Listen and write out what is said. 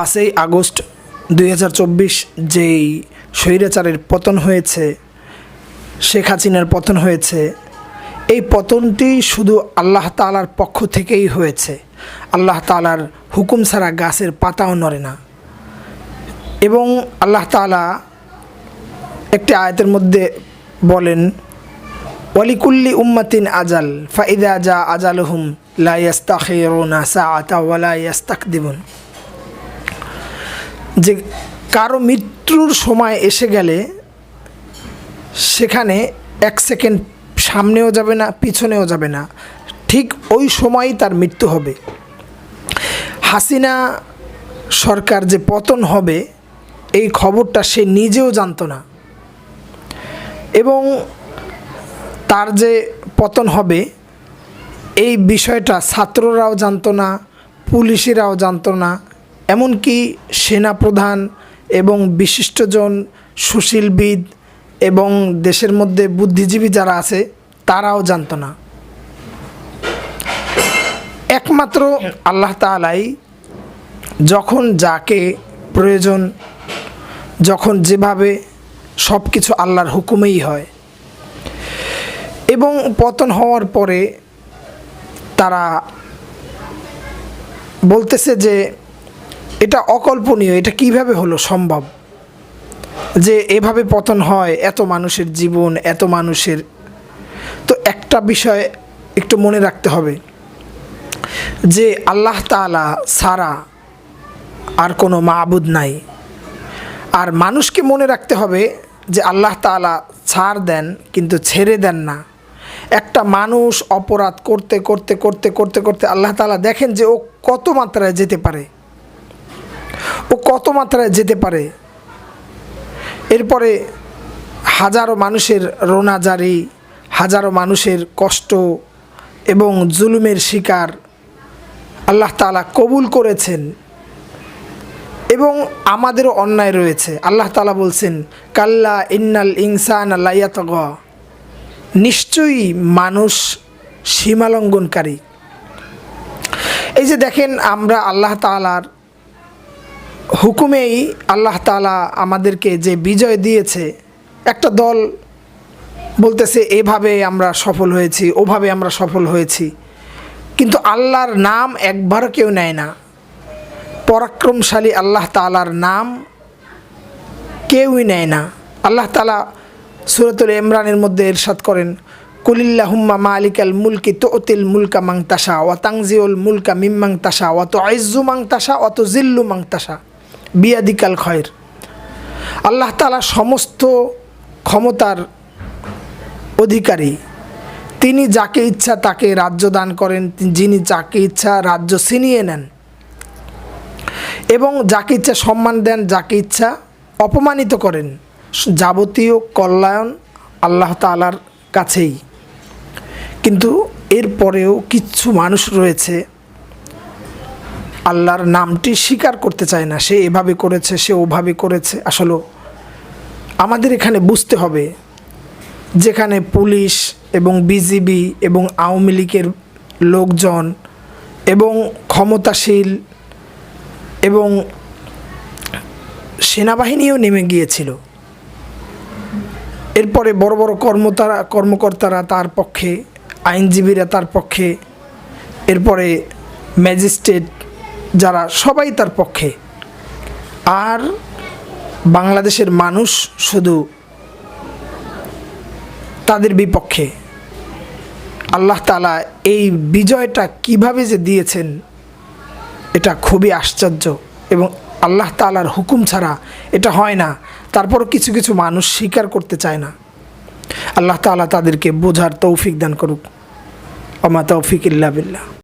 পাঁচই আগস্ট দুই হাজার চব্বিশ যেই স্বৈরাচারের পতন হয়েছে, শেখ হাসিনার পতন হয়েছে, এই পতনটি শুধু আল্লাহ তালার পক্ষ থেকেই হয়েছে। আল্লাহ তালার হুকুম ছাড়া গাছের পাতাও নড়ে না। এবং আল্লাহ তালা একটি আয়তের মধ্যে বলেন, ওয়ালিকুল্লি উম্মাতিন আজাল, ফাইদা যা আজালহুম, লা ইয়াস্তাখিরুনা সাআতা ওয়ালা ইয়াস্তাকদিমুন যে কারও মৃত্যুর সময় এসে গেলে সেখানে এক সেকেন্ড সামনেও যাবে না, পিছনেও যাবে না। ঠিক ওই সময়ই তার মৃত্যু হবে। হাসিনা সরকার যে পতন হবে, এই খবরটা সে নিজেও জানতো না। এবং তার যে পতন হবে, এই বিষয়টা ছাত্ররাও জানতো না, পুলিশেরাও জানতো না। এমনকি সেনাপ্রধান এবং বিশিষ্টজন সুশীলবিদ এবং দেশের মধ্যে বুদ্ধিজীবী যারা আছে, তারাও জানতো না। একমাত্র আল্লাহ তালাই যখন যাকে প্রয়োজন, যখন যেভাবে সব কিছু আল্লাহর হুকুমেই হয় এবং পতন হওয়ার পরে তারা বলতেছে যে এটা অকল্পনীয়, এটা কীভাবে হলো সম্ভব? যে এভাবে পতন হয়, এত মানুষের জীবন, এত মানুষের তো একটা বিষয় একটু মনে রাখতে হবে, যে আল্লাহ তালা সারা আর কোনো মাবুদ নাই। আর মানুষকে মনে রাখতে হবে যে আল্লাহ তালা ছাড় দেন কিন্তু ছেড়ে দেন না। একটা মানুষ অপরাধ করতে করতে করতে করতে করতে আল্লাহ তালা দেখেন যে ও কত মাত্রায় যেতে পারে। ও কত মাত্রায় যেতে পারে? এরপরে হাজারো মানুষের রোনাজারি, হাজারো মানুষের কষ্ট এবং জুলুমের শিকার আল্লাহ তালা কবুল করেছেন এবং আমাদেরও অন্যায় রয়েছে। আল্লাহ তালা বলছেন, কাল্লা ইন্নাল ইনসান আল্লাহ নিশ্চয়ই মানুষ সীমালঙ্ঘনকারী। এই যে দেখেন, আমরা আল্লাহ তালার হুকুমেই আল্লাহ তালা আমাদেরকে যে বিজয় দিয়েছে, একটা দল বলতেছে, এভাবে আমরা সফল হয়েছি, ওভাবে আমরা সফল হয়েছি। কিন্তু আল্লাহর নাম একবার কেউ নেয় না। পরাক্রমশালী আল্লাহ তালার নাম কেউই নেয় না। আল্লাহ তালা সুরতুল ইমরানের মধ্যে এরশাদ করেন, কুলিল্লাহুম্মা আল মুলকি তো অতিল মুলকা মাং তাসা ও তাংজিউল মুলকা মিম্মাংতাসা অত আইজু মাং তাসা অত জিল্লু মাং তাসা বিয়াদিকাল খয়ের। আল্লাহ তালা সমস্ত ক্ষমতার অধিকারী, তিনি যাকে ইচ্ছা তাকে রাজ্য দান করেন, যিনি যাকে ইচ্ছা রাজ্য ছিনিয়ে নেন এবং যাকে ইচ্ছা সম্মান দেন, যাকে ইচ্ছা অপমানিত করেন, যাবতীয় কল্যাণ আল্লাহ তালার কাছেই। কিন্তু এরপরেও কিছু মানুষ রয়েছে আল্লাহর নামটি স্বীকার করতে চায় না। সে এভাবে করেছে, সে ওভাবে করেছে। আসলে আমাদের এখানে বুঝতে হবে, যেখানে পুলিশ এবং বিজিবি এবং আওয়ামী লীগের লোকজন এবং ক্ষমতাশীল এবং সেনাবাহিনীও নেমে গিয়েছিল। এরপরে বড় বড় কর্মতারা, কর্মকর্তারা তার পক্ষে, আইনজীবীরা তার পক্ষে, এরপরে ম্যাজিস্ট্রেট যারা সবাই তার পক্ষে। আর বাংলাদেশের মানুষ শুধু তাদের বিপক্ষে। আল্লাহ তালা এই বিজয়টা কীভাবে যে দিয়েছেন, এটা খুবই আশ্চর্য এবং আল্লাহ তালার হুকুম ছাড়া এটা হয় না। তারপরও কিছু কিছু মানুষ স্বীকার করতে চায় না। আল্লাহ তালা তাদেরকে বোঝার তৌফিক দান করুক। অমা তৌফিক ইল্লা বিল্লাহ।